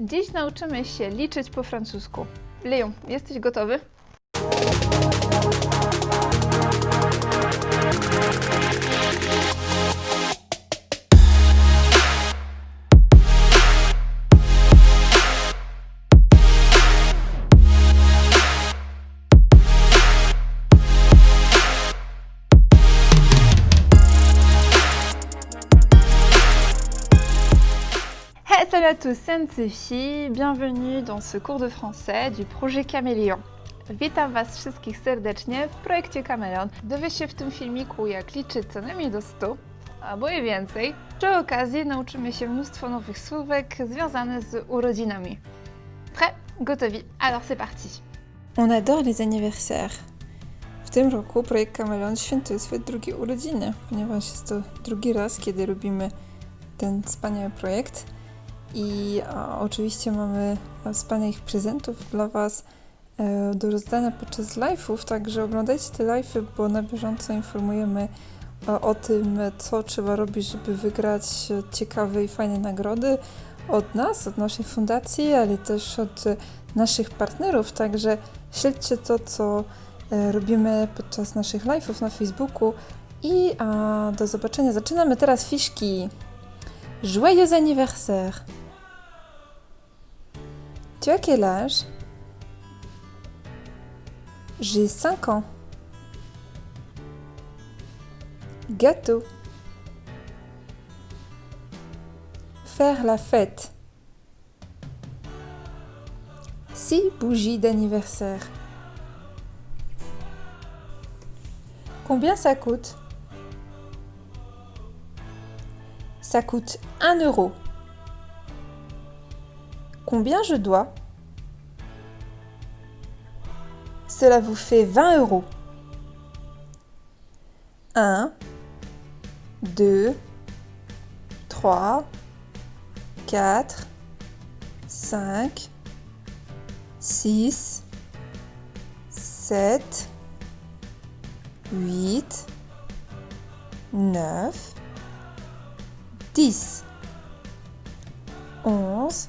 Dziś nauczymy się liczyć po francusku. Leon, jesteś gotowy? Tous, Anne-Sophie. Bienvenue dans ce cours de français du projet Caméléon. Witam Was wszystkich serdecznie w projekcie Kameleon. Dowie się w tym filmiku, jak liczyć co najmniej do 100, albo i więcej. Przy okazji nauczymy się mnóstwo nowych słówek związanych z urodzinami. Prêt? Gotowi. Alors c'est parti. On adore les anniversaires. W tym roku projekt Kameleon świętuje swoje drugie urodziny, ponieważ jest to drugi raz, kiedy robimy ten wspaniały projekt. I oczywiście mamy wspaniałych prezentów dla Was e, do rozdania podczas live'ów, także oglądajcie te live'y, bo na bieżąco informujemy e, o tym, co trzeba robić, żeby wygrać ciekawe i fajne nagrody od nas, od naszej fundacji, ale też od naszych partnerów, także śledźcie to, co e, robimy podczas naszych live'ów na Facebooku i a, do zobaczenia. Zaczynamy teraz fiszki. Joyeux anniversaire. Tu as quel âge? J'ai 5 ans. Gâteau. Faire la fête. 6 bougies d'anniversaire. Combien ça coûte? Ça coûte 1 euro. Combien je dois Cela vous fait 20 euros. 1, 2, 3, 4, 5, 6, 7, 8, 9, 10, 11,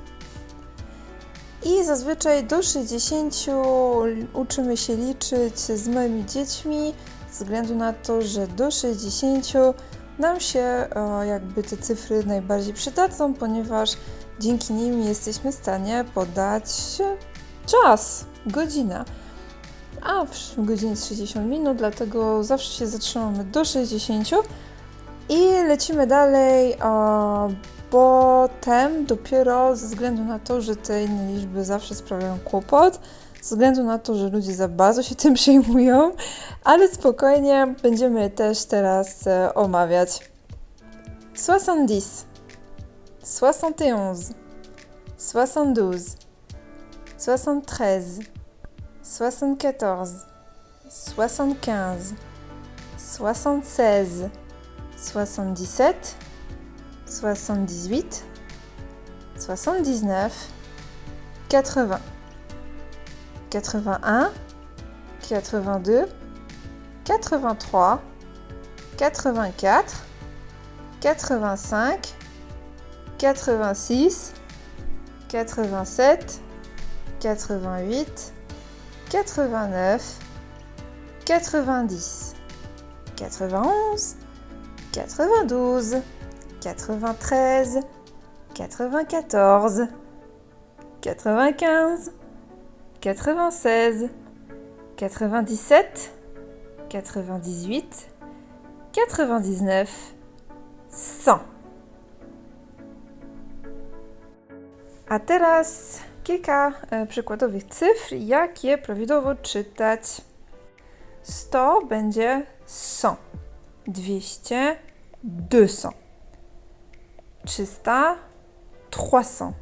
I zazwyczaj do 60 uczymy się liczyć z moimi dziećmi, ze względu na to, że do 60 nam się e, jakby te cyfry najbardziej przydadzą, ponieważ dzięki nim jesteśmy w stanie podać czas, godzina. A w godzinie 60 minut, dlatego zawsze się zatrzymamy do 60 i lecimy dalej. Potem dopiero ze względu na to, że te inne liczby zawsze sprawiają kłopot, ze względu na to, że ludzie za bardzo się tym przejmują, ale spokojnie będziemy też teraz e, omawiać. 70, 71, 72, 73, 74, 75, 76, 77, 78, 79, 80, 81, 82, 83, 84, 85, 86, 87, 88, 89, 90, 91, 92, 93, 94, 95, 96, 97, 98, 99, 100. A teraz kilka e, przykładowych cyfr, jak je prawidłowo czytać. 100 będzie 100, 200 200, 300 300.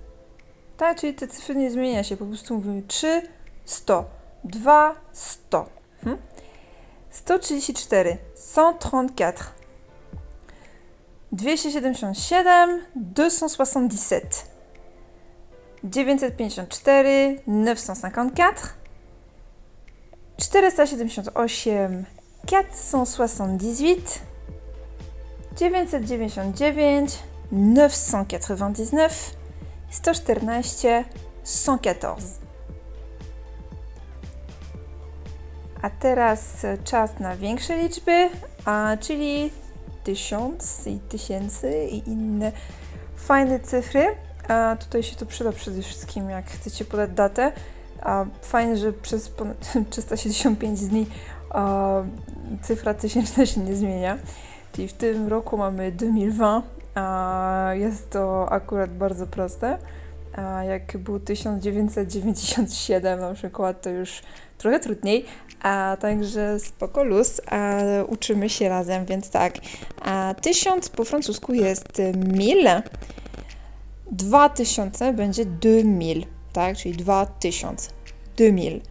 Tak, czyli te cyfry nie zmienia się, po prostu mówimy 3 100, 2 100. Hm? 134 134 277 277 954 954 478 478 999 999 114 114 A teraz czas na większe liczby, a czyli tysiąc i tysięcy i inne fajne cyfry. A tutaj się to przyda przede wszystkim, jak chcecie podać datę. A fajnie, że przez ponad 365 dni a, cyfra tysięczna się nie zmienia. Czyli w tym roku mamy 2020, a jest to akurat bardzo proste. Jak był 1997 na przykład, to już trochę trudniej, a także spoko luz, a uczymy się razem, więc tak. A 1000 po francusku jest mille, 2000 będzie 2000, tak, czyli 2000, 2000.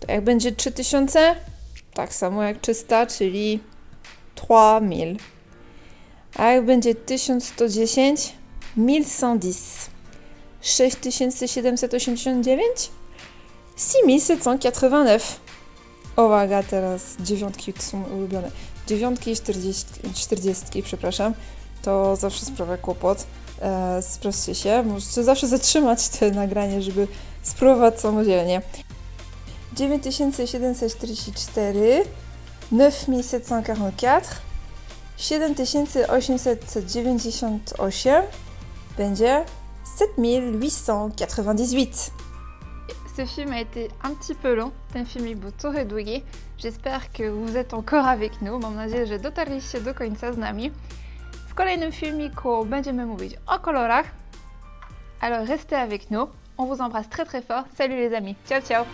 To jak będzie 3000, tak samo jak 300, czyli 3000. A jak będzie 1110, 1110. 6789, 6789. Uwaga, teraz dziewiątki są ulubione. Dziewiątki i 40, 40, przepraszam. To zawsze sprawia kłopot. E, się. Możecie zawsze zatrzymać to nagranie, żeby spróbować samodzielnie. 9744, 9744, 7898 będzie 7898. Ce film a été un petit peu long, ten filmik był trochę długi. J'espère que vous êtes encore avec nous. Mam nadzieję, że dotarliście do końca z nami. W kolejnym filmiku będziemy mówić o kolorach. Alors restez avec nous. On vous embrasse très très fort. Salut les amis. Ciao ciao